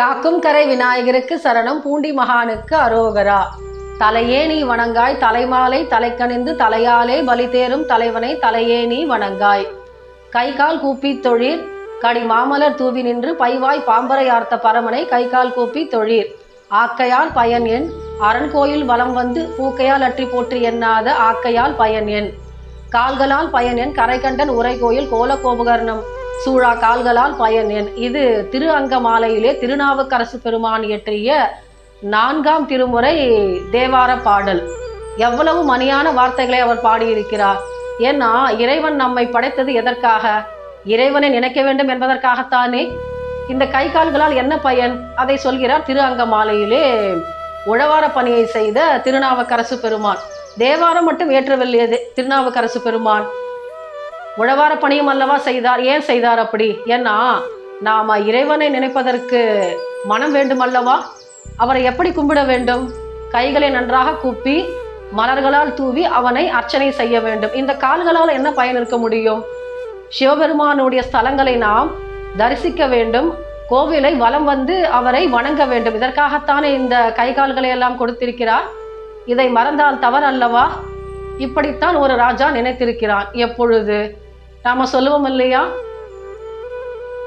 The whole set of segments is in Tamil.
காக்கும் கரை விநாயகருக்கு சரணம் பூண்டி மகானுக்கு அரோகரா. தலையே நீ வணங்காய் தலைமாலை தலைக்கணிந்து தலையாலே பலி தேரும் தலைவனை தலையே நீ வணங்காய். கை கால் கூப்பி தொழிற் கடி மாமலர் தூவி நின்று பைவாய் பாம்பரையார்த்த பரமனை கை கால் கூப்பி தொழிற் ஆக்கையால் பயன் எண் அரண்கோயில் வலம் வந்து பூக்கையால் அற்றி போற்றி எண்ணாத ஆக்கையால் பயன் எண். கால்களால் பயன் எண் கரைகண்டன் உரைகோயில் கோலகோபகர்ணம். சூழா கால்களால் பயன் என் இது திரு அங்கமாலையிலே திருநாவுக்கரசு பெருமான் இயற்றிய நான்காம் திருமுறை தேவார பாடல். எவ்வளவு மணியான வார்த்தைகளை அவர் பாடியிருக்கிறார். ஏன்னா இறைவன் நம்மை படைத்தது எதற்காக? இறைவனை நினைக்க வேண்டும் என்பதற்காகத்தானே? இந்த கை கால்களால் என்ன பயன்? அதை சொல்கிறார் திரு அங்கமாலையிலே உழவார பணியை செய்த திருநாவுக்கரசு பெருமான். தேவாரம் மட்டும் ஏற்றவில்லையது திருநாவுக்கரசு பெருமான். உழவார பணியும் அல்லவா செய்தார்? ஏன் செய்தார் அப்படி? ஏன்னா நாம இறைவனை நினைப்பதற்கு மனம் வேண்டும் அல்லவா? அவரை எப்படி கும்பிட வேண்டும்? கைகளை நன்றாக கூப்பி மலர்களால் தூவி அவனை அர்ச்சனை செய்ய வேண்டும். இந்த கால்களால் என்ன பயன் இருக்க முடியும்? சிவபெருமானுடைய ஸ்தலங்களை நாம் தரிசிக்க வேண்டும். கோவிலை வலம் வந்து அவரை வணங்க வேண்டும். இதற்காகத்தானே இந்த கை கால்களை எல்லாம் கொடுத்திருக்கிறார்? இதை மறந்தால் தவறு அல்லவா இப்படித்தான் ஒரு ராஜா நினைத்திருக்கிறான். எப்பொழுது? நாம சொல்லுவோம் இல்லையா?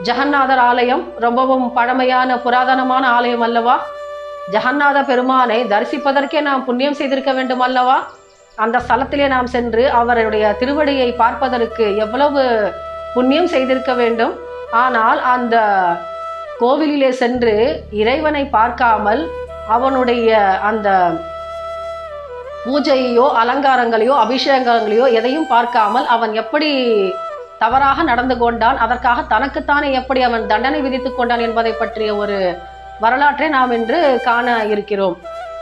ஜெகநாதர் ஆலயம் ரொம்பவும் பழமையான புராதனமான ஆலயம் அல்லவா? ஜெகநாத பெருமானை தரிசிப்பதற்கே நாம் புண்ணியம் செய்திருக்க வேண்டும் அல்லவா? அந்த ஸ்தலத்திலே நாம் சென்று அவருடைய திருவடியை பார்ப்பதற்கு எவ்வளவு புண்ணியம் செய்திருக்க வேண்டும். ஆனால் அந்த கோவிலிலே சென்று இறைவனை பார்க்காமல் அவனுடைய அந்த பூஜையோ அலங்காரங்களையோ அபிஷேகங்களையோ எதையும் பார்க்காமல் அவன் எப்படி தவறாக நடந்து கொண்டான் அதற்காக தனக்குத்தானே எப்படி அவன் தண்டனை விதித்துக் கொண்டான் என்பதை பற்றிய ஒரு வரலாற்றை நாம் இன்று காண இருக்கிறோம்.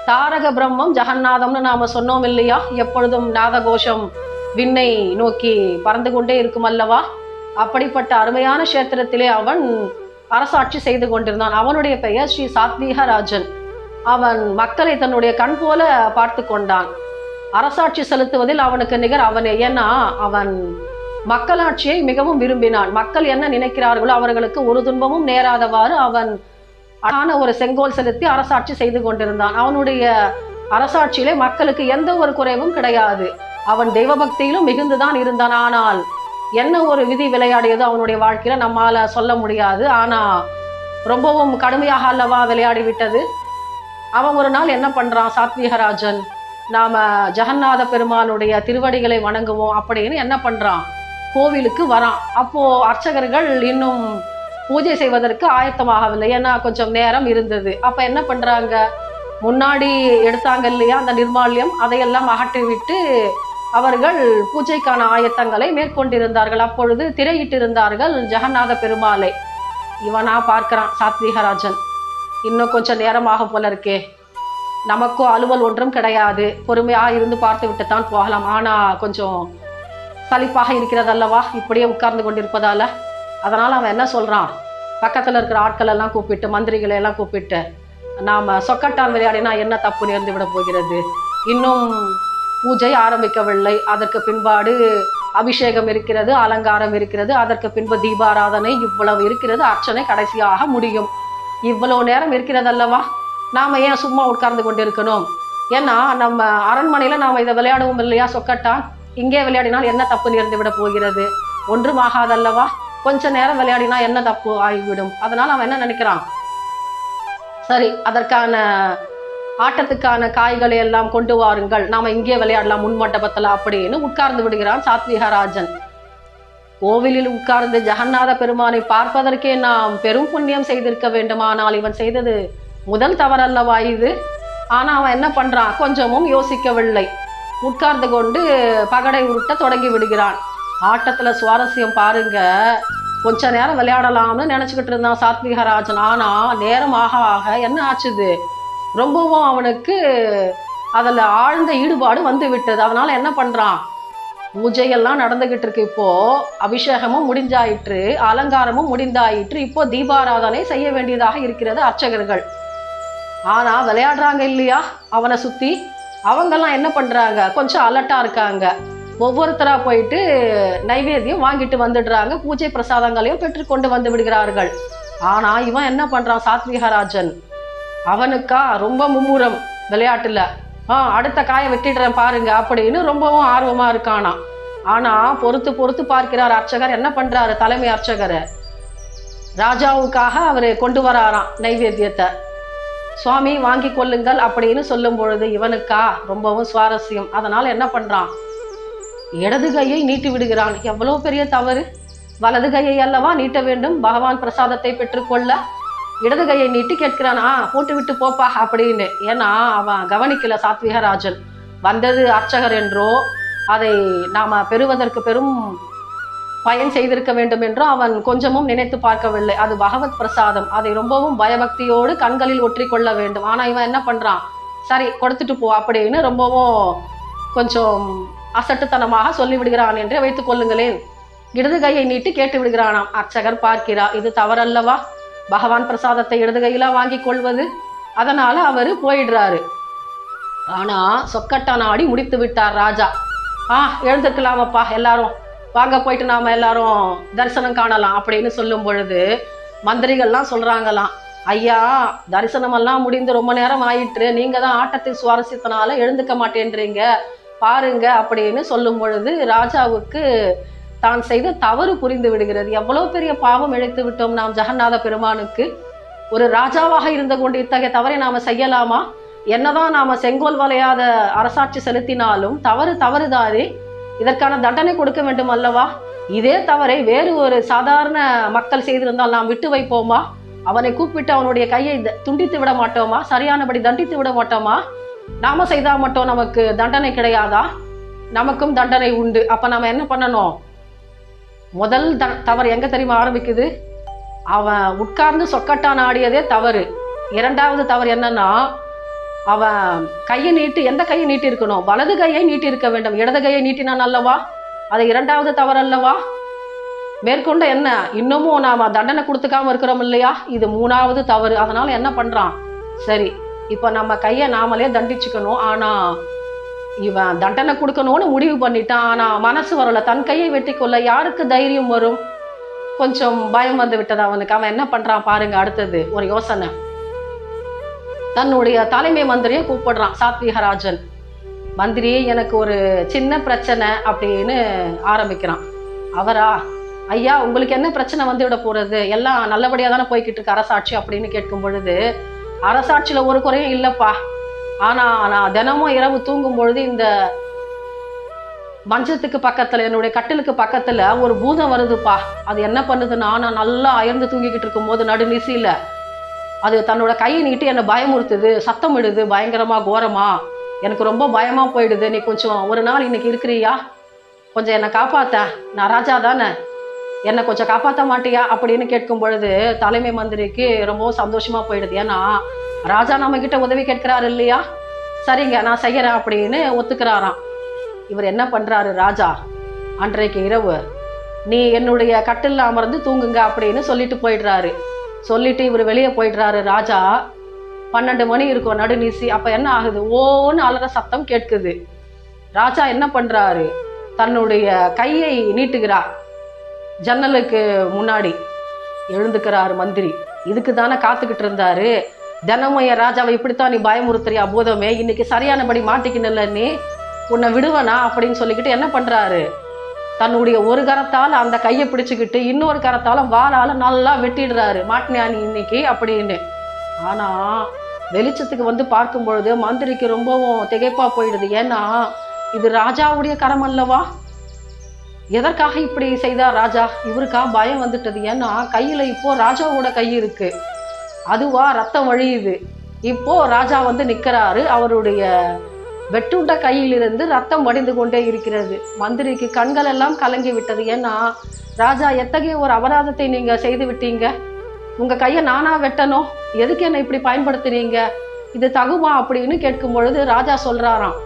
தாரக பிரம்மம் ஜெகநாதம்னு நாம சொன்னோம் இல்லையா? எப்பொழுதும் நாதகோஷம் விண்ணை நோக்கி பறந்து கொண்டே இருக்கும் அல்லவா? அப்படிப்பட்ட அருமையான கஷேத்திரத்திலே அவன் அரசாட்சி செய்து கொண்டிருந்தான். அவனுடைய பெயர் ஸ்ரீ சாத்வீகராஜன். அவன் மக்களை தன்னுடைய கண் போல பார்த்து கொண்டான். அரசாட்சி செலுத்துவதில் அவனுக்கு நிகர் அவனே. ஏன்னா அவன் மக்களாட்சியை மிகவும் விரும்பினான். மக்கள் என்ன நினைக்கிறார்களோ அவர்களுக்கு ஒரு துன்பமும் நேராதவாறு அவன் அழகான ஒரு செங்கோல் செலுத்தி அரசாட்சி செய்து கொண்டிருந்தான். அவனுடைய அரசாட்சியிலே மக்களுக்கு எந்த ஒரு குறைவும் கிடையாது. அவன் தெய்வ பக்தியிலும் மிகுந்துதான் இருந்தான். ஆனால் என்ன ஒரு விதி விளையாடியதோ அவனுடைய வாழ்க்கையில நம்மால சொல்ல முடியாது. ஆனா ரொம்பவும் கடுமையாக அல்லவா விளையாடி விட்டது அவன் ஒரு நாள் என்ன பண்ணுறான் சாத்விகராஜன் நாம் ஜெகநாத பெருமானுடைய திருவடிகளை வணங்குவோம் அப்படின்னு என்ன பண்ணுறான் கோவிலுக்கு வரான். அப்போது அர்ச்சகர்கள் இன்னும் பூஜை செய்வதற்கு ஆயத்தமாகவில்லை. ஏன்னா கொஞ்சம் நேரம் இருந்தது. அப்போ என்ன பண்ணுறாங்க முன்னாடி எடுத்தாங்க இல்லையா அந்த நிர்மால்யம்? அதையெல்லாம் அகற்றிவிட்டு அவர்கள் பூஜைக்கான ஆயத்தங்களை மேற்கொண்டிருந்தார்கள். அப்பொழுது திரையிட்டிருந்தார்கள் ஜெகநாத பெருமாளை. இவனா பார்க்கிறான் சாத்விகராஜன் இன்னும் கொஞ்சம் நேரமாக போல இருக்கே. நமக்கும் அலுவல் ஒன்றும் கிடையாது. பொறுமையாக இருந்து பார்த்து விட்டு தான் போகலாம். ஆனால் கொஞ்சம் சலிப்பாக இருக்கிறதல்லவா? இப்படியே உட்கார்ந்து கொண்டிருப்பதால். அதனால் அவன் என்ன சொல்கிறான் பக்கத்தில் இருக்கிற ஆட்கள் எல்லாம் கூப்பிட்டு மந்திரிகளை எல்லாம் கூப்பிட்டு நாம் சொக்கட்டான் விளையாடினா என்ன தப்பு நேர்ந்து விட போகிறது? இன்னும் பூஜை ஆரம்பிக்கவில்லை. அதற்கு பின்பாடு அபிஷேகம் இருக்கிறது அலங்காரம் இருக்கிறது. அதற்கு பின்பு தீபாராதனை இவ்வளவு இருக்கிறது. அர்ச்சனை கடைசியாக முடியும். இவ்வளவு நேரம் இருக்கிறதல்லவா? நாம ஏன் சும்மா உட்கார்ந்து கொண்டிருக்கணும்? ஏன்னா நம்ம அரண்மனையில நாம இதை விளையாடுவோம் இல்லையா சொக்கட்டான் இங்கே விளையாடினால் என்ன தப்பு நேர்ந்து விட போகிறது? ஒன்றும் ஆகாதல்லவா? கொஞ்ச நேரம் விளையாடினா என்ன தப்பு ஆகிவிடும்? அதனால அவன் என்ன நினைக்கிறான்? சரி அதற்கான ஆட்டத்துக்கான காய்களை எல்லாம் கொண்டு வாருங்கள். நாம இங்கே விளையாடலாம் முன் மண்டபத்தில் அப்படின்னு உட்கார்ந்து விடுகிறான் சாத்விகராஜன். கோவிலில் உட்கார்ந்து ஜெகநாத பெருமானை பார்ப்பதற்கே நாம் பெரும் புண்ணியம் செய்திருக்க வேண்டுமானால் இவன் செய்தது முதல் தவறல்லவா இது? ஆனால் அவன் என்ன பண்ணுறான் கொஞ்சமும் யோசிக்கவில்லை. உட்கார்ந்து கொண்டு பகடை உருட்ட தொடங்கி விடுகிறான். ஆட்டத்தில் சுவாரஸ்யம் பாருங்க. கொஞ்ச நேரம் விளையாடலாம்னு நினச்சிக்கிட்டு இருந்தான் சாத்விகராஜன். ஆனால் நேரம் ஆக ஆக என்ன ஆச்சுது? ரொம்பவும் அவனுக்கு அதில் ஆழ்ந்த ஈடுபாடு வந்து விட்டது. அதனால் என்ன பண்ணுறான் பூஜையெல்லாம் நடந்துகிட்டு இருக்கு இப்போ. அபிஷேகமும் முடிஞ்சாயிற்று அலங்காரமும் முடிந்தாயிற்று. இப்போ தீபாராதனை செய்ய வேண்டியதாக இருக்கிறது அர்ச்சகர்கள். ஆனா விளையாடுறாங்க இல்லையா? அவனை சுத்தி. அவங்கெல்லாம் என்ன பண்றாங்க? கொஞ்சம் அலர்ட்டா இருக்காங்க. ஒவ்வொருத்தரா போயிட்டு நைவேத்தியம் வாங்கிட்டு வந்துடுறாங்க. பூஜை பிரசாதங்களையும் பெற்றுக்கொண்டு வந்து விடுகிறார்கள். ஆனா இவன் என்ன பண்றான் சாத்விகராஜன்? அவனுக்கா ரொம்ப மும்முரம் விளையாட்டுல. ஆ அடுத்த காயை வெட்டிடுறேன் பாருங்க அப்படின்னு ரொம்பவும் ஆர்வமா இருக்கானா. ஆனா பொறுத்து பொறுத்து பார்க்கிறார் அர்ச்சகர். என்ன பண்றாரு தலைமை அர்ச்சகர்? ராஜாவுக்காக அவர் கொண்டு வராராம் நைவேத்தியத்தை. சுவாமி வாங்கி கொள்ளுங்கள் அப்படின்னு சொல்லும் பொழுது இவனுக்கா? ரொம்பவும் சுவாரஸ்யம். அதனால என்ன பண்றான்? இடது கையை நீட்டி விடுகிறான். எவ்வளவு பெரிய தவறு? வலது கையை அல்லவா நீட்ட வேண்டும்? பகவான் பிரசாதத்தை பெற்றுக்கொள்ள இடது கையை நீட்டி கேட்கிறானா? போட்டு விட்டு போப்பா அப்படின்னு. ஏன்னா அவன் கவனிக்கல சாத்விகராஜன். வந்தது அர்ச்சகர் என்றோ அதை நாம பெறுவதற்கு பெரும் பயன் செய்திருக்க வேண்டும் என்றோ அவன் கொஞ்சமும் நினைத்து பார்க்கவில்லை. அது பகவத் பிரசாதம். அதை ரொம்பவும் பயபக்தியோடு கண்களில் ஒற்றி கொள்ள வேண்டும். ஆனா இவன் என்ன பண்றான்? சரி கொடுத்துட்டு போ அப்படின்னு ரொம்பவும் கொஞ்சம் அசட்டுத்தனமாக சொல்லிவிடுகிறான் என்றே வைத்துக் கொள்ளுங்களேன். இடது கையை நீட்டி கேட்டு விடுகிறானாம் அர்ச்சகர் பார்க்கிறார். இது தவறல்லவா? பகவான் பிரசாதத்தை இடதுகையில வாங்கி கொள்வது. அதனால அவரு போயிடுறாரு. ஆனா சொக்கட்டா நாடி முடித்து விட்டார் ராஜா. ஆ எழுந்திருக்கலாமப்பா எல்லாரும். வாங்க போயிட்டு நாம எல்லாரும் தரிசனம் காணலாம் அப்படின்னு சொல்லும் பொழுது மந்திரிகள்லாம் சொல்றாங்களாம். ஐயா தரிசனமெல்லாம் முடிந்து ரொம்ப நேரம் ஆயிற்று. நீங்க தான் ஆட்டத்தின் சுவாரஸ்யத்தினால எழுந்துக்க மாட்டேன்றீங்க. பாருங்க அப்படின்னு சொல்லும் பொழுது ராஜாவுக்கு தான் செய்த தவறு புரிந்து விடுகிறது. எவ்வளவு பெரிய பாவம் இழைத்து விட்டோம் நாம் ஜெகநாத பெருமானுக்கு. ஒரு ராஜாவாக இருந்து கொண்டு இத்தகைய தவறை நாம செய்யலாமா? என்னதான் நாம செங்கோல் வளையாத அரசாட்சி செலுத்தினாலும் தவறு தவறுதானே. இதற்கான தண்டனை கொடுக்க வேண்டும் அல்லவா? இதே தவறை வேறு ஒரு சாதாரண மக்கள் செய்திருந்தால் நாம் விட்டு வைப்போமா? அவனை கூப்பிட்டு அவனுடைய கையை த- துண்டித்து விட மாட்டோமா? சரியானபடி தண்டித்து விட மாட்டோமா? நாம செய்தா மட்டும் நமக்கு தண்டனை கிடையாதா? நமக்கும் தண்டனை உண்டு. அப்ப நாம என்ன பண்ணணும்? முதல் த தவறு எங்கே தெரியுமா ஆரம்பிக்குது? அவன் உட்கார்ந்து சொக்கட்டான் ஆடியதே தவறு. இரண்டாவது தவறு என்னன்னா அவன் கையை நீட்டி எந்த கையை நீட்டி இருக்கணும் வலது கையை நீட்டி இருக்க வேண்டும். இடது கையை நீட்டினான் அல்லவா? அது இரண்டாவது தவறு அல்லவா? மேற்கொண்டு என்ன? இன்னமும் நாம் தண்டனை கொடுத்துக்காம இருக்கிறோம் இல்லையா? இது மூணாவது தவறு. அதனால் என்ன பண்ணுறான் சரி இப்போ நம்ம கையை நாமளே தண்டிச்சுக்கணும். ஆனால் இவன் தண்டனை கொடுக்கணும்னு முடிவு பண்ணிட்டான். ஆனா மனசு வரல. தன் கையை வெட்டி கொள்ள யாருக்கு தைரியம் வரும்? கொஞ்சம் பயம் வந்து விட்டது அவனுக்கு? அவன் என்ன பண்றான் பாருங்க அடுத்தது ஒரு யோசனை. தன்னுடைய தலைமை மந்திரியை கூப்பிடுறான் சாத்விகராஜன். மந்திரி எனக்கு ஒரு சின்ன பிரச்சனை அப்படின்னு ஆரம்பிக்கிறான். அவரா? ஐயா உங்களுக்கு என்ன பிரச்சனை வந்து விட போறது? எல்லாம் நல்லபடியாக தானே போய்கிட்டு இருக்கு அரசாட்சி அப்படின்னு கேட்கும் பொழுது அரசாட்சியில ஒரு குறையும் இல்லைப்பா. ஆனா நான் தினமும் இரவு தூங்கும் பொழுது இந்த மஞ்சத்துக்கு பக்கத்துல என்னுடைய கட்டிலுக்கு பக்கத்துல ஒரு பூதம் வருதுப்பா. அது என்ன பண்ணுதுன்னா நான் நல்லா அயர்ந்து தூங்கிக்கிட்டு இருக்கும்போது நடுநிசையில அது தன்னோட கையை நீட்டு என்னை பயமுறுத்துது. சத்தம் இடுது பயங்கரமா கோரமா. எனக்கு ரொம்ப பயமா போயிடுது. நீ கொஞ்சம் ஒரு நாள் இன்னைக்கு இருக்கிறியா? கொஞ்சம் என்னை காப்பாத்த. நான் ராஜா தானே. என்னை கொஞ்சம் காப்பாற்ற மாட்டியா? அப்படின்னு கேட்கும் பொழுது தலைமை மந்திரிக்கு ரொம்பவும் சந்தோஷமா போயிடுது. ஏன்னா ராஜா நம்ம கிட்ட உதவி கேட்கிறாரு இல்லையா? சரிங்க நான் செய்யறேன் அப்படின்னு ஒத்துக்கிறாராம். இவர் என்ன பண்றாரு ராஜா? அன்றைக்கு இரவு நீ என்னுடைய கட்டில் அமர்ந்து தூங்குங்க அப்படின்னு சொல்லிட்டு போயிடுறாரு. சொல்லிட்டு இவர் வெளியே போயிடுறாரு ராஜா. பன்னெண்டு மணி இருக்கும் நடுநீசி அப்ப என்ன ஆகுது? ஓன்னு அலற சத்தம் கேட்குது. ராஜா என்ன பண்றாரு? தன்னுடைய கையை நீட்டுகிறார் ஜன்னலுக்கு முன்னாடி எழுந்துக்கிறாரு மந்திரி. இதுக்கு தானே காத்துக்கிட்டு இருந்தாரு? தினமும் என் ராஜாவை இப்படித்தான் நீ பயமுறுத்துறியா? போதமே இன்னைக்கு சரியானபடி மாட்டிக்கணும்ல நீ உன்னை விடுவனா அப்படின்னு சொல்லிக்கிட்டு என்ன பண்ணுறாரு தன்னுடைய ஒரு கரத்தால் அந்த கையை பிடிச்சிக்கிட்டு இன்னொரு கரத்தால் வாளால நல்லா வெட்டிடுறாரு. மாட்டினியா நீ இன்னைக்கு? அப்படின்னு. ஆனால் வெளிச்சத்துக்கு வந்து பார்க்கும் பொழுது மந்திரிக்கு ரொம்பவும் திகைப்பாக போயிடுது. ஏன்னா இது ராஜாவுடைய கரம் அல்லவா? எதற்காக இப்படி செய்தார் ராஜா? இவருக்கா பயம் வந்துட்டது. ஏன்னா கையில் இப்போ ராஜாவோட கை இருக்குது அதுவா ரத்தம் வழியுது. இப்போ ராஜா வந்து நிற்கிறாரு அவருடைய வெட்டுண்ட கையிலிருந்து ரத்தம் வடிந்து கொண்டே இருக்கிறது. மந்திரிக்கு கண்கள் எல்லாம் கலங்கி விட்டது. ஏன்னா ராஜா எத்தகைய ஒரு அபராதத்தை நீங்க செய்து விட்டீங்க? உங்க கையை நானா வெட்டணும் எதுக்கு என்னை இப்படி பயன்படுத்துறீங்க? இது தகுமா அப்படின்னு கேட்கும் பொழுது ராஜா சொல்றாராம்.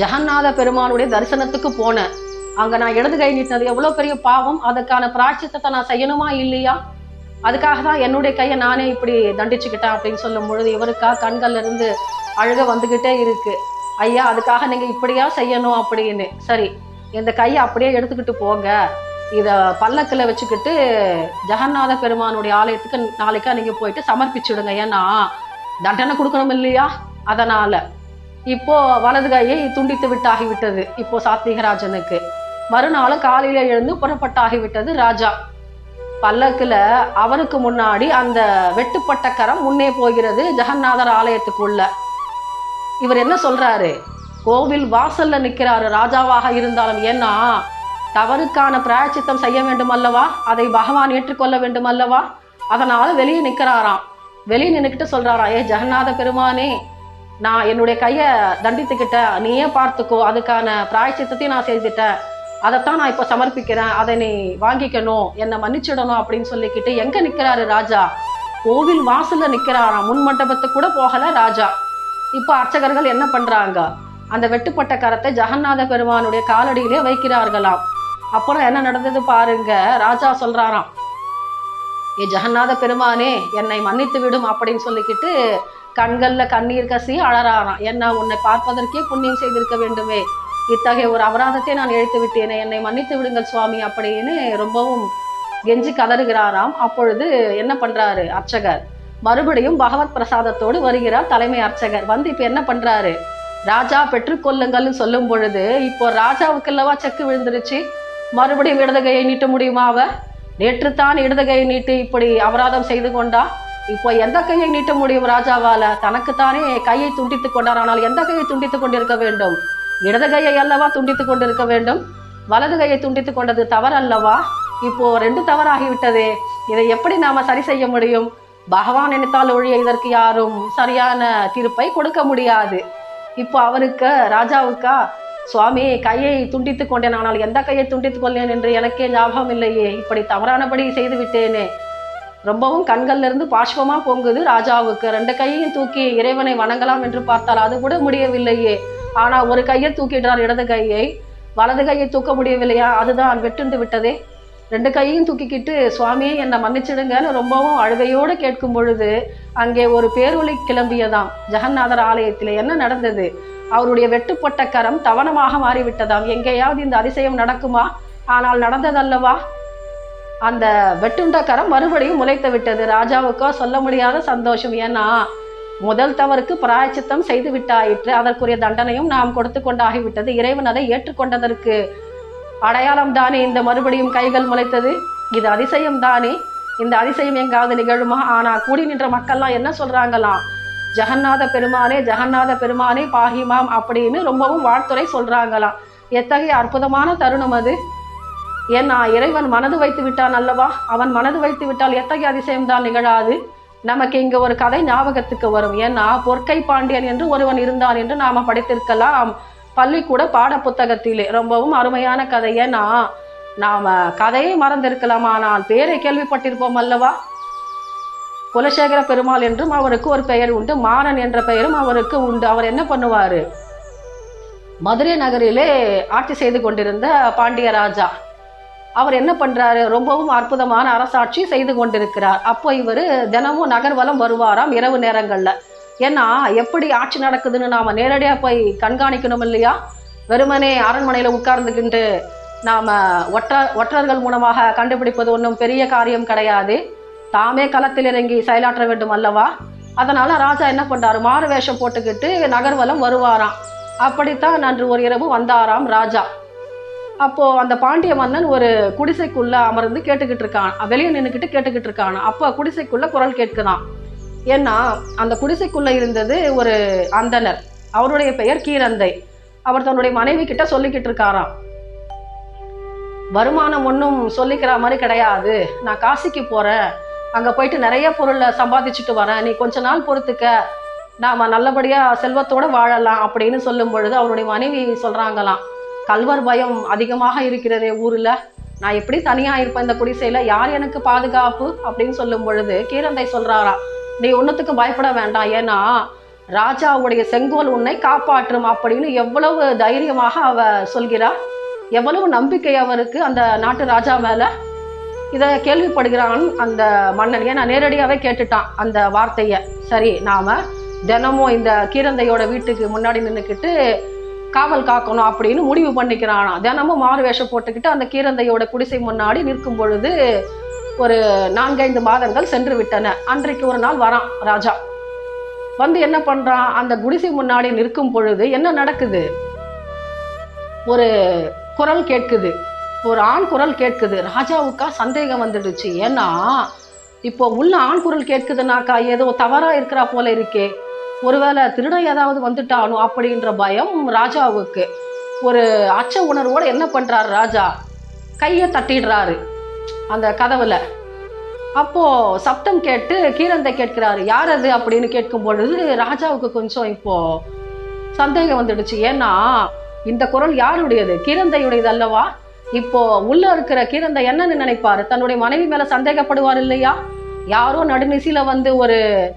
ஜெகநாத பெருமானுடைய தரிசனத்துக்கு போனேன். அங்க நான் இடது கை நீட்டினது எவ்வளவு பெரிய பாவம்? அதுக்கான பிராட்சித்தத்தை நான் செய்யணுமா இல்லையா? அதுக்காக தான் என்னுடைய கையை நானே இப்படி தண்டிச்சுக்கிட்டேன் அப்படின்னு சொல்லும் பொழுது இவருக்கா கண்கள்ல இருந்து அழுக வந்துகிட்டே இருக்கு. ஐயா அதுக்காக நீங்க இப்படியா செய்யணும் அப்படின்னு. சரி இந்த கையை அப்படியே எடுத்துக்கிட்டு போங்க. இதை பல்லக்கில் வச்சுக்கிட்டு ஜெகநாத பெருமானுடைய ஆலயத்துக்கு நாளைக்கா நீங்கள் போயிட்டு சமர்ப்பிச்சுடுங்க. ஏன்னா தண்டனை கொடுக்கணும் இல்லையா? அதனால். இப்போ வலது கையை துண்டித்து விட்டாகிவிட்டது. இப்போ சாத்விகராஜனுக்கு. மறுநாள் காலையில் எழுந்து புறப்பட்டாகிவிட்டது ராஜா. பல்லக்கில் அவருக்கு முன்னாடி அந்த வெட்டுப்பட்ட கரம் முன்னே போகிறது ஜெகநாதர் ஆலயத்துக்குள்ள. இவர் என்ன சொல்கிறாரு கோவில் வாசல்ல நிற்கிறாரு ராஜாவாக இருந்தாலும் ஏன்னா தவறுக்கான பிராயச்சித்தம் செய்ய வேண்டும் அல்லவா? அதை பகவான் ஏற்றுக்கொள்ள வேண்டும் அல்லவா? அதனால் வெளியே நிற்கிறாராம் வெளியே நின்றுக்கிட்டு சொல்கிறாரா ஏ ஜெகநாத பெருமானே நான் என்னுடைய கையை தண்டித்துக்கிட்டேன். நீயே பார்த்துக்கோ அதுக்கான பிராயச்சித்தத்தையும் நான் செய்துட்டேன் அதைத்தான் நான் இப்போ சமர்ப்பிக்கிறேன். அதை நீ வாங்கிக்கணும். என்னை மன்னிச்சிடணும் அப்படின்னு சொல்லிக்கிட்டு எங்க நிற்கிறாரு ராஜா? கோவில் வாசல்ல நிற்கிறாராம் முன் மண்டபத்துக்கு கூட போகல ராஜா. இப்போ அர்ச்சகர்கள் என்ன பண்றாங்க? அந்த வெட்டுப்பட்ட கரத்தை ஜெகநாத பெருமானுடைய காலடியிலே வைக்கிறார்களாம். அப்புறம் என்ன நடந்தது பாருங்க. ராஜா சொல்றாராம் ஏ ஜெகநாத பெருமானே என்னை மன்னித்து விடும் அப்படின்னு சொல்லிக்கிட்டு கண்கள்ல கண்ணீர் கசி அழறாராம். என்ன உன்னை பார்ப்பதற்கே புண்ணியம் செய்திருக்க வேண்டுமே. இத்தகைய ஒரு அபராதத்தை நான் இழைத்து விட்டேனே என்னை மன்னித்து விடுங்கள் சுவாமி அப்படின்னு ரொம்பவும் கெஞ்சி கதறுகிறாராம். அப்பொழுது என்ன பண்றாரு அர்ச்சகர்? மறுபடியும் பகவத் பிரசாதத்தோடு வருகிறார் தலைமை அர்ச்சகர். வந்து இப்போ என்ன பண்றாரு? ராஜா பெற்றுக்கொள்ளுங்கள்னு சொல்லும் பொழுது இப்போ ராஜாவுக்கு அல்லவா செக்கு விழுந்துருச்சு? மறுபடியும் இடதுகையை நீட்ட முடியுமா அவ? நேற்றுத்தான் தான் இடதுகையை நீட்டு இப்படி அபராதம் செய்து கொண்டா? இப்போ எந்த கையை நீட்ட முடியும் ராஜாவால? தனக்குத்தானே கையை துண்டித்து கொண்டார். ஆனால் எந்த கையை துண்டித்து கொண்டிருக்க வேண்டும்? இடது கையை அல்லவா துண்டித்து கொண்டிருக்க வேண்டும். வலது கையை துண்டித்து கொண்டது தவறு அல்லவா இப்போ ரெண்டு தவறாகிவிட்டதே. இதை எப்படி நாம சரி செய்ய முடியும்? பகவான் நினைத்தால் ஒழிய இதற்கு யாரும் சரியான தீர்ப்பை கொடுக்க முடியாது. இப்போ அவருக்கு ராஜாவுக்கா? சுவாமி கையை துண்டித்து கொண்டேன். ஆனால் எந்த கையை துண்டித்து கொள்ளேன் என்று எனக்கே ஞாபகம் இல்லையே. இப்படி தவறானபடி செய்து விட்டேனே. ரொம்பவும் கண்கள்லேருந்து பாஷ்பமாக பொங்குது ராஜாவுக்கு. ரெண்டு கையையும் தூக்கி இறைவனை வணங்கலாம் என்று பார்த்தால் அது கூட முடியவில்லையே. ஆனா ஒரு கையை தூக்கிடுறார் இடது கையை. வலது கையை தூக்க முடியவில்லையா? அதுதான் வெட்டுண்டு விட்டதே. ரெண்டு கையையும் தூக்கிக்கிட்டு சுவாமியே என்னை மன்னிச்சிடுங்கன்னு ரொம்பவும் அழுகையோடு கேட்கும் பொழுது அங்கே ஒரு பேரொலி கிளம்பியதாம். ஜெகநாதர் ஆலயத்தில் என்ன நடந்தது? அவருடைய வெட்டுப்பட்ட கரம் தவணமாக மாறிவிட்டதாம். எங்கேயாவது இந்த அதிசயம் நடக்குமா? ஆனால் நடந்ததல்லவா? அந்த வெட்டுண்ட கரம் மறுபடியும் முளைத்து விட்டது. ராஜாவுக்கோ சொல்ல முடியாத சந்தோஷம். ஏன்னா முதல் தவறுக்கு பிராயச்சித்தம் செய்து விட்டாயிற்று. அதற்குரிய தண்டனையும் நாம் கொடுத்து கொண்டாகிவிட்டது. இறைவன் அதை ஏற்றுக்கொண்டதற்கு அடையாளம் தானே? இந்த மறுபடியும் கைகள் முளைத்தது. இது அதிசயம் தானே? இந்த அதிசயம் எங்காவது நிகழுமா? ஆனா கூடி நின்ற மக்கள்லாம் என்ன சொல்றாங்களாம் ஜெகநாத பெருமானே ஜெகநாத பெருமானே பாகிமாம் அப்படின்னு ரொம்பவும் வாழ்த்துறை சொல்றாங்களாம் எத்தகைய அற்புதமான தருணம் அது? ஏன்னா இறைவன் மனது வைத்து விட்டான் அல்லவா? அவன் மனது வைத்து விட்டால் எத்தகைய அதிசயம் தான் நிகழாது? நமக்கு இங்க ஒரு கதை ஞாபகத்துக்கு வரும். ஏன்னா பொற்கை பாண்டியன் என்று ஒருவன் இருந்தான் என்று நாம படித்திருக்கலாம். பள்ளிக்கூட பாட புத்தகத்திலே. ரொம்பவும் அருமையான கதை. ஏன்னா நாம கதையை மறந்திருக்கலாம். ஆனால் பேரை கேள்விப்பட்டிருப்போம் அல்லவா? குலசேகர பெருமாள் என்றும் அவருக்கு ஒரு பெயர் உண்டு. மாறன் என்ற பெயரும் அவருக்கு உண்டு. அவர் என்ன பண்ணுவார்? மதுரை நகரிலே ஆட்சி செய்து கொண்டிருந்த பாண்டிய ராஜா. அவர் என்ன பண்ணுறாரு ரொம்பவும் அற்புதமான அரசாட்சி செய்து கொண்டிருக்கிறார். அப்போ இவர் தினமும் நகர்வலம் வருவாராம் இரவு நேரங்களில். ஏன்னா எப்படி ஆட்சி நடக்குதுன்னு நாம் நேரடியாக போய் கண்காணிக்கணும் இல்லையா? வெறுமனே அரண்மனையில் உட்கார்ந்துக்கிட்டு நாம் ஒற்ற ஒற்றர்கள் மூலமாக கண்டுபிடிப்பது ஒன்றும் பெரிய காரியம் கிடையாது. தாமே களத்தில் இறங்கி செயலாற்ற வேண்டும் அல்லவா? அதனால் ராஜா என்ன பண்ணுறாரு மாறு வேஷம் போட்டுக்கிட்டு நகர்வலம் வருவாராம். அப்படித்தான் அன்று ஒரு இரவு வந்தாராம் ராஜா. அப்போது அந்த பாண்டிய மன்னன் ஒரு குடிசைக்குள்ளே அமர்ந்து கேட்டுக்கிட்டு இருக்கான். வெளியே நின்றுக்கிட்டு கேட்டுக்கிட்டு இருக்கான். அப்போ குடிசைக்குள்ளே குரல் கேட்குதான். ஏன்னா அந்த குடிசைக்குள்ளே இருந்தது ஒரு அந்தனர் அவருடைய பெயர் கீரந்தை. அவர் தன்னுடைய மனைவி கிட்ட சொல்லிக்கிட்டு இருக்காராம். வருமானம் ஒன்றும் சொல்லிக்கிற மாதிரி கிடையாது. நான் காசிக்கு போகிறேன் அங்கே போயிட்டு நிறைய பொருளை சம்பாதிச்சுட்டு வரேன். நீ கொஞ்ச நாள் பொறுத்துக்க. நாம் நல்லபடியாக செல்வத்தோட வாழலாம் அப்படின்னு சொல்லும் பொழுது அவருடைய மனைவி சொல்கிறாங்களாம் கல்வர் பயம் அதிகமாக இருக்கிறதே ஊர்ல. நான் எப்படி தனியா இருப்பேன் இந்த குடிசையில? யார் எனக்கு பாதுகாப்பு? அப்படின்னு சொல்லும் பொழுது கீரந்தை சொல்கிறாரா நீ ஒன்றுத்துக்கு பயப்பட வேண்டாம். ஏன்னா ராஜாவுடைய செங்கோல் உன்னை காப்பாற்றும் அப்படின்னு எவ்வளவு தைரியமாக அவ சொல்கிறார் எவ்வளவு நம்பிக்கை அவருக்கு அந்த நாட்டு ராஜா மேல. இதை கேள்விப்படுகிறான் அந்த மன்னன். ஏன்னா நேரடியாகவே கேட்டுட்டான் அந்த வார்த்தையை. சரி நாம தினமும் இந்த கீரந்தையோட வீட்டுக்கு முன்னாடி நின்றுக்கிட்டு காவல் காக்கணும் அப்படின்னு முடிவு பண்ணிக்கிறானா. தினமும் மாறு வேஷம் போட்டுக்கிட்டு அந்த கீரந்தையோட குடிசை முன்னாடி நிற்கும் பொழுது ஒரு நான்கைந்து மாதங்கள் சென்று விட்டன. அன்றைக்கு ஒரு நாள் வரான் ராஜா. வந்து என்ன பண்றான்? அந்த குடிசை முன்னாடி நிற்கும் பொழுது என்ன நடக்குது? ஒரு குரல் கேட்குது. ஒரு ஆண் குரல் கேட்குது. ராஜாவுக்கா சந்தேகம் வந்துடுச்சு. ஏன்னா இப்போ உள்ள ஆண் குரல் கேட்குதுனாக்கா ஏதோ தவறா இருக்கிறா போல இருக்கே. ஒருவேளை திருடன் ஏதாவது வந்துட்டானோ அப்படின்ற பயம் ராஜாவுக்கு. ஒரு அச்ச உணர்வோட என்ன பண்ணுறாரு ராஜா? கையை தட்டிடுறாரு அந்த கதவில். அப்போது சப்தம் கேட்டு கீரந்தை கேட்கிறாரு யார் அது? அப்படின்னு கேட்கும் பொழுது ராஜாவுக்கு கொஞ்சம் இப்போது சந்தேகம் வந்துடுச்சு. ஏன்னா இந்த குரல் யாருடையது? கீரந்தையுடையது அல்லவா இப்போ உள்ள இருக்கிற கீரந்தை என்னன்னு நினைப்பாரு? தன்னுடைய மனைவி மேல சந்தேகப்படுவார் இல்லையா? யாரோ நடுநிசில வந்து ஒரு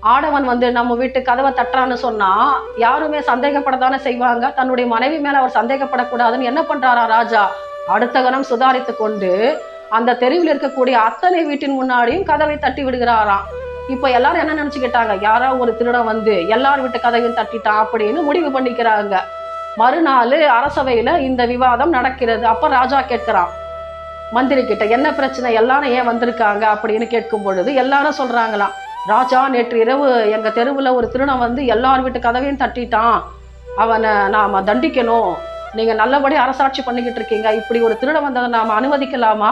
ஆடவன் வந்து நம்ம வீட்டு கதவை தட்டுறான்னு சொன்னா யாருமே சந்தேகப்படத்தானே செய்வாங்க? தன்னுடைய மனைவி மேல அவர் சந்தேகப்படக்கூடாதுன்னு என்ன பண்றாரா ராஜா? அடுத்த கணம் சுதாரித்து கொண்டு அந்த தெருவில் இருக்கக்கூடிய அத்தனை வீட்டின் முன்னாடியும் கதவை தட்டி விடுகிறாராம். இப்போ எல்லாரும் என்ன நினச்சிக்கிட்டாங்க? யாரோ ஒரு திருடம் வந்து எல்லார் வீட்டு கதவையும் தட்டிட்டான் அப்படின்னு முடிவு பண்ணிக்கிறாங்க. மறுநாள் அரசவையில் இந்த விவாதம் நடக்கிறது. அப்போ ராஜா கேட்குறான் மந்திரி கிட்ட என்ன பிரச்சனை? எல்லாரும் ஏன் வந்திருக்காங்க? அப்படின்னு கேட்கும் பொழுது எல்லாரும் சொல்றாங்களாம் ராஜா நேற்று இரவு எங்கள் தெருவில் ஒரு திருடன் வந்து எல்லார் வீட்டு கதவையும் தட்டிட்டான். அவனை நாம் தண்டிக்கணும். நீங்கள் நல்லபடி அரசாட்சி பண்ணிக்கிட்டு இருக்கீங்க. இப்படி ஒரு திருடன் வந்ததை நாம் அனுமதிக்கலாமா?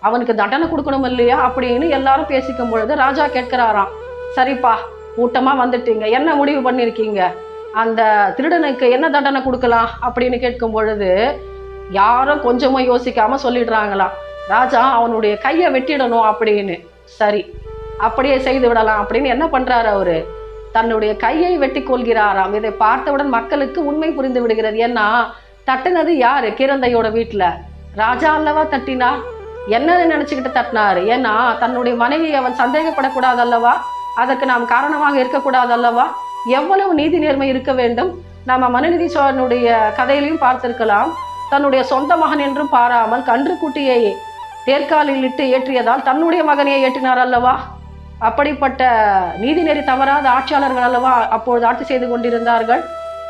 அவனுக்கு தண்டனை கொடுக்கணும் இல்லையா? அப்படின்னு எல்லாரும் பேசிக்கும் பொழுது ராஜா கேட்கிறாராம். சரிப்பா கூட்டமாக வந்துட்டீங்க. என்ன முடிவு பண்ணியிருக்கீங்க அந்த திருடனுக்கு என்ன தண்டனை கொடுக்கலாம்? அப்படின்னு கேட்கும் பொழுது யாரும் கொஞ்சமும் யோசிக்காமல் சொல்லிடுறாங்களாம். ராஜா அவனுடைய கையை வெட்டிடணும் அப்படின்னு. சரி அப்படியே செய்து விடலாம் அப்படின்னு என்ன பண்ணுறாரு அவர்? தன்னுடைய கையை வெட்டி கொள்கிறாராம். இதை பார்த்தவுடன் மக்களுக்கு உண்மை புரிந்து விடுகிறது. ஏன்னா தட்டினது யார்? கீரந்தையோட வீட்டில் ராஜா அல்லவா தட்டினா? என்னன்னு நினச்சிக்கிட்டு தட்டினார். ஏன்னா தன்னுடைய மனைவி அவன் சந்தேகப்படக்கூடாது அல்லவா? அதற்கு நாம் காரணமாக இருக்கக்கூடாது அல்லவா? எவ்வளவு நீதி நேர்மை இருக்க வேண்டும்? நம்ம மனுநீதி சோழனுடைய கதையிலையும் பார்த்திருக்கலாம். தன்னுடைய சொந்த மகன் என்றும் பாராமல் கன்று குட்டியை தேர்காலில் இட்டு ஏற்றியதால் தன்னுடைய மகனையே ஏற்றினார் அல்லவா? அப்படிப்பட்ட நீதிநெறி தவறாத ஆட்சியாளர்கள் அல்லவா அப்பொழுது ஆட்சி செய்து கொண்டிருந்தார்கள்?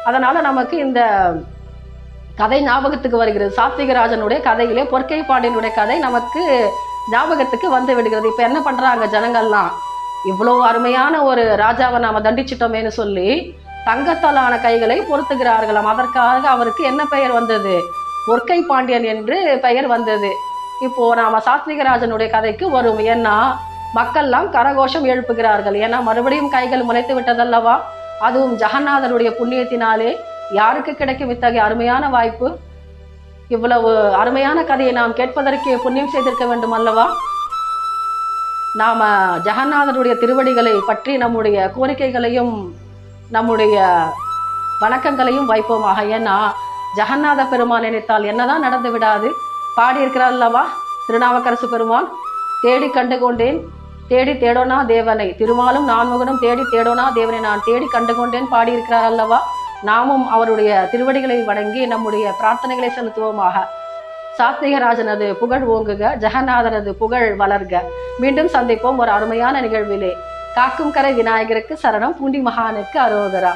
அதனால் நமக்கு இந்த கதை ஞாபகத்துக்கு வருகிறது. சாத்விகராஜனுடைய கதையிலே பொற்கை பாண்டியனுடைய கதை நமக்கு ஞாபகத்துக்கு வந்து விடுகிறது. இப்போ என்ன பண்ணுறாங்க ஜனங்கள்லாம்? இவ்வளோ அருமையான ஒரு ராஜாவை நாம் தண்டிச்சிட்டோமேன்னு சொல்லி தங்கத்தாலான கைகளை பொருத்துகிறார்களாம். அதற்காக அவருக்கு என்ன பெயர் வந்தது? பொற்கை பாண்டியன் என்று பெயர் வந்தது. இப்போது நாம் சாத்விகராஜனுடைய கதைக்கு வரும் ஏன்னா மக்கள்லாம் கரகோஷம் எழுப்புகிறார்கள். ஏன்னா மறுபடியும் கைகள் முளைத்து விட்டதல்லவா? அதுவும் ஜெகநாதருடைய புண்ணியத்தினாலே யாருக்கு கிடைக்கும் இத்தகைய அருமையான வாய்ப்பு? இவ்வளவு அருமையான கதையை நாம் கேட்பதற்கே புண்ணியம் செய்திருக்க வேண்டும் அல்லவா நாம ஜெகநாதனுடைய திருவடிகளை பற்றி நம்முடைய கோரிக்கைகளையும் நம்முடைய வணக்கங்களையும் வைப்போமாக. ஏன்னா ஜெகநாத பெருமான் நினைத்தால் என்னதான் நடந்து விடாது? பாடியிருக்கிறார் அல்லவா? திருநாவுக்கரசு பெருமான் தேடி கண்டு கொண்டேன் தேடி தேடோனா தேவனை. திருமாலும் நான்முகனும் தேடி தேடோனா தேவனை. நான் தேடி கண்டு கொண்டேன் பாடியிருக்கிறார் அல்லவா? நாமும் அவருடைய திருவடிகளை வணங்கி நம்முடைய பிரார்த்தனைகளை செலுத்துவோமாக. சாத்விகராஜனது புகழ் ஓங்குக ஜெகநாதனது புகழ் வளர்க. மீண்டும் சந்திப்போம் ஒரு அருமையான நிகழ்விலே. காக்கும் கரை விநாயகருக்கு சரணம் பூண்டி மகானுக்கு அரோகரா.